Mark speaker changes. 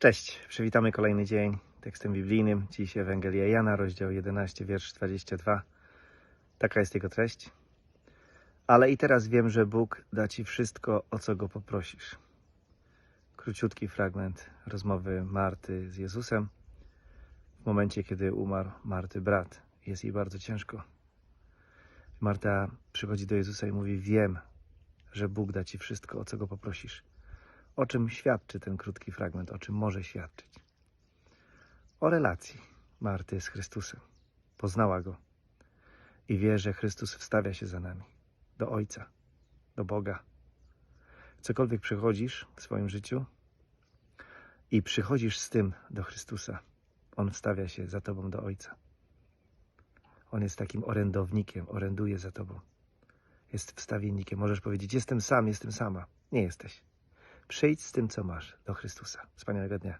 Speaker 1: Cześć, przywitamy kolejny dzień tekstem biblijnym. Dziś Ewangelia Jana, rozdział 11, wiersz 22. Taka jest jego treść. Ale i teraz wiem, że Bóg da ci wszystko, o co go poprosisz. Króciutki fragment rozmowy Marty z Jezusem w momencie, kiedy umarł Marty brat. Jest jej bardzo ciężko. Marta przychodzi do Jezusa i mówi: Wiem, że Bóg da ci wszystko, o co go poprosisz. O czym świadczy ten krótki fragment? O czym może świadczyć? O relacji Marty z Chrystusem. Poznała go i wie, że Chrystus wstawia się za nami do Ojca, do Boga. Cokolwiek przechodzisz w swoim życiu i przychodzisz z tym do Chrystusa, On wstawia się za tobą do Ojca. On jest takim orędownikiem, oręduje za tobą. Jest wstawiennikiem. Możesz powiedzieć: Jestem sam, jestem sama. Nie jesteś. Przyjdź z tym, co masz, do Chrystusa. Wspaniałego dnia.